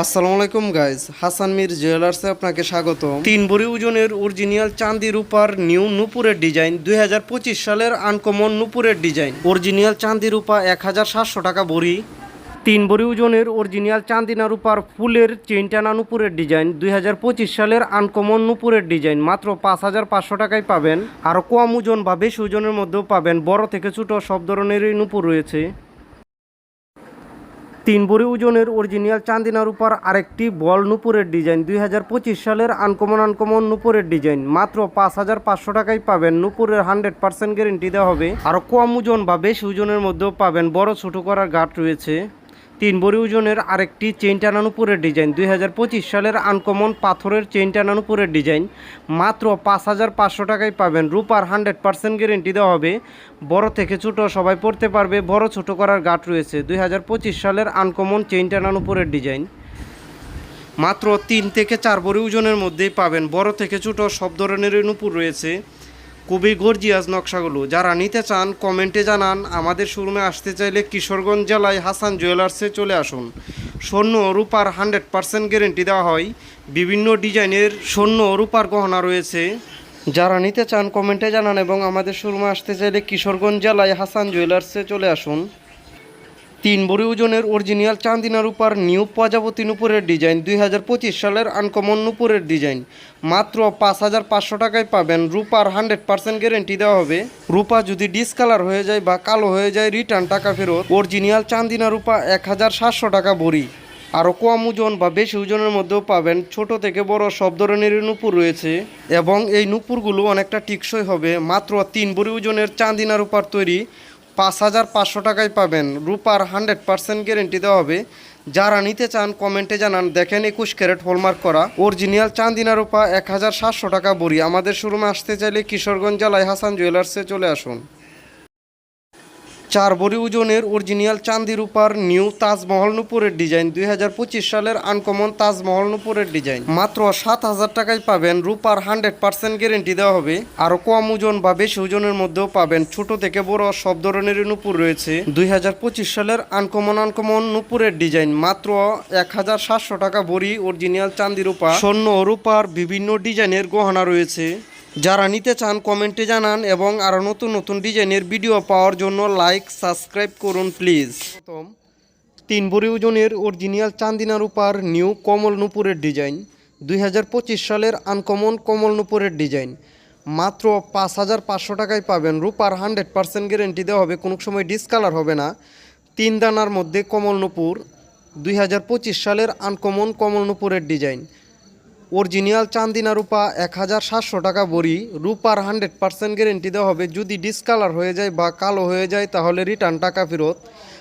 আসসালামু আলাইকুম গাইজ হাসান মির জুয়েলার্সে আপনাকে স্বাগত তিন ভরি ওজনের অরিজিনাল চাঁদি রূপার নিউ নুপুরের ডিজাইন দুই হাজার পঁচিশ সালের আনকমন নুপুরের ডিজাইন অরিজিনাল চাঁদি রূপা এক হাজার সাতশো টাকা ভরি তিন ভরি ওজনের অরিজিনাল চান্দিনা রূপার ফুলের চেইন টানা নুপুরের ডিজাইন দু হাজার পঁচিশ সালের আনকমন নুপুরের ডিজাইন মাত্র পাঁচ হাজার পাঁচশো টাকায় পাবেন। আরও কম ওজন বা বেশি ওজনের মধ্যেও পাবেন। বড় থেকে ছোট সব ধরনেরই নুপুর রয়েছে। তিন ভরি ওজনের অরিজিনাল চান্দিনা উপর আরেকটি বল নুপুরের ডিজাইন দুই হাজার পঁচিশ সালের আনকমন আনকমন নুপুরের ডিজাইন মাত্র পাঁচ হাজার পাঁচশো টাকায় পাবেন। নুপুরের হান্ড্রেড পার্সেন্ট গ্যারেন্টি দেওয়া হবে। আরও কম ওজন বা বেশি ওজনের মধ্যেও পাবেন। বড় ছোট করার গাঠ রয়েছে। তিন ভরি ওজনের আরেকটি চেইন টানা নুপুরের ডিজাইন। দুই হাজার পঁচিশ সালের আনকমন পাথরের চেইন টানা নুপুরের ডিজাইন। মাত্র পাঁচ হাজার পাঁচশো টাকায় পাবেন। রূপার হান্ড্রেড পার্সেন্ট গ্যারেন্টি দেওয়া হবে। বড় থেকে ছোট সবাই পড়তে পারবে। বড় ছোট করার গাঠ রয়েছে। দুই হাজার পঁচিশ সালের আনকমন চেইন টানা নুপুরের ডিজাইন। মাত্র তিন থেকে চার ভরি ওজনের মধ্যেই পাবেন। বড় থেকে ছোট সব ধরনের নুপুর রয়েছে। খুবই গর্জিয়াস নকশাগুলো। যারা নিতে চান, কমেন্টে জানান। আমাদের শোরুমে আসতে চাইলে কিশোরগঞ্জ জেলায় হাসান জুয়েলার্সে চলে আসুন। স্বর্ণ রূপার হান্ড্রেড পার্সেন্ট গ্যারেন্টি দেওয়া হয়। বিভিন্ন ডিজাইনের স্বর্ণ রূপার গহনা রয়েছে। যারা নিতে চান, কমেন্টে জানান এবং আমাদের শোরুমে আসতে চাইলে কিশোরগঞ্জ জেলায় হাসান জুয়েলার্সে চলে আসুন। তিন বড়ি ওজনের অরিজিনাল চান্দিনা রূপার নিউ প্রজাপতি নূপুরের ডিজাইন দু হাজার পঁচিশ সালের আনকমন নূপুরের ডিজাইন মাত্র পাঁচ হাজার পাঁচশো টাকায় পাবেন রূপার হান্ড্রেড পার্সেন্ট গ্যারেন্টি দেওয়া হবে। রূপা যদি ডিসকালার হয়ে যায় বা কালো হয়ে যায় রিটার্ন টাকা ফেরত। অরিজিনাল চান্দিনা রূপা এক হাজার সাতশো টাকা ভরি আরও কম ওজন বা বেশি ওজনের মধ্যেও পাবেন ছোট থেকে বড় সব ধরনের নূপুর রয়েছে। এবং এই নূপুরগুলো অনেকটা টিকসই হবে। মাত্র তিন বড়ি ওজনের চান্দিনা রূপার তৈরি। পাঁচ হাজার পাঁচশো টাকায় পাবেন। রূপার হান্ড্রেড পার্সেন্ট গ্যারেন্টি দেওয়া হবে। যারা নিতে চান, কমেন্টে জানান। দেখেন একুশ ক্যারেট হোলমার্ক করা। অরিজিনাল চান্দিনা রূপা, এক হাজার সাতশো টাকা বড়ি। আমাদের শোরুমে আসতে চাইলে কিশোরগঞ্জ জেলায় হাসান জুয়েলার্সে চলে আসুন। চার বড়ি ওজনের অরিজিনাল চান্দি রূপার নিউ তাজমহল নুপুরের ডিজাইন দুই হাজার পঁচিশ সালের আনকমন তাজমহল নুপুরের ডিজাইন মাত্র সাত হাজার টাকায় পাবেন রূপার হান্ড্রেড পার্সেন্ট গ্যারেন্টি দেওয়া হবে। আরও কম ওজন বা বেশি ওজনের মধ্যেও পাবেন ছোট থেকে বড় সব ধরনের নুপুর রয়েছে। দুই হাজার পঁচিশ সালের আনকমন আনকমন নুপুরের ডিজাইন মাত্র এক হাজার সাতশো টাকা ভরি অরিজিনাল চান্দি রূপা। স্বর্ণ রূপার বিভিন্ন ডিজাইনের গহনা রয়েছে। যারা নিতে চান, কমেন্টে জানান এবং আরও নতুন নতুন ডিজাইনের ভিডিও পাওয়ার জন্য লাইক, সাবস্ক্রাইব করুন প্লিজ। প্রথম, তিন ভরি ওজনের অরিজিনাল চান্দিনা রূপার নিউ কমল নুপুরের ডিজাইন, দুই হাজার পঁচিশ সালের আনকমন কমল নুপুরের ডিজাইন। মাত্র পাঁচ হাজার পাঁচশো টাকায় পাবেন রূপার হান্ড্রেড পার্সেন্ট গ্যারেন্টি দেওয়া হবে, কোনো সময় ডিসকালার হবে না। তিন দানার মধ্যে কমল নুপুর দুই সালের আনকমন কমল নুপুরের ডিজাইন। অরিজিনাল চান্দিনা রূপা এক হাজার সাতশো টাকা বড়ি। রূপার হান্ড্রেড পার্সেন্ট গ্যারেন্টি দেওয়া হবে। যদি ডিসকালার হয়ে যায় বা কালো হয়ে যায়, তাহলে রিটার্ন টাকা ফেরত।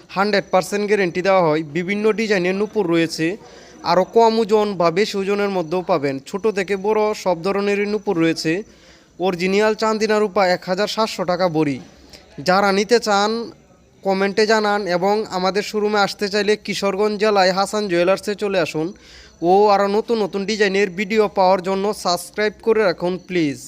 হান্ড্রেড পার্সেন্ট গ্যারেন্টি দেওয়া হয়। বিভিন্ন ডিজাইনের নুপুর রয়েছে। আরও কম ওজন বা বেশি ওজনের মধ্যেও পাবেন। ছোট থেকে বড় সব ধরনেরই নুপুর রয়েছে। অরিজিনাল চান্দিনা রূপা এক হাজার সাতশো টাকা বড়ি। যারা নিতে চান, কমেন্টে জানান এবং আমাদের শোরুমে আসতে চাইলে কিশোরগঞ্জ জেলায় হাসান জুয়েলার্সে চলে আসুন। ও আরও নতুন নতুন ডিজাইনের ভিডিও পাওয়ার জন্য সাবস্ক্রাইব করে রাখুন প্লিজ।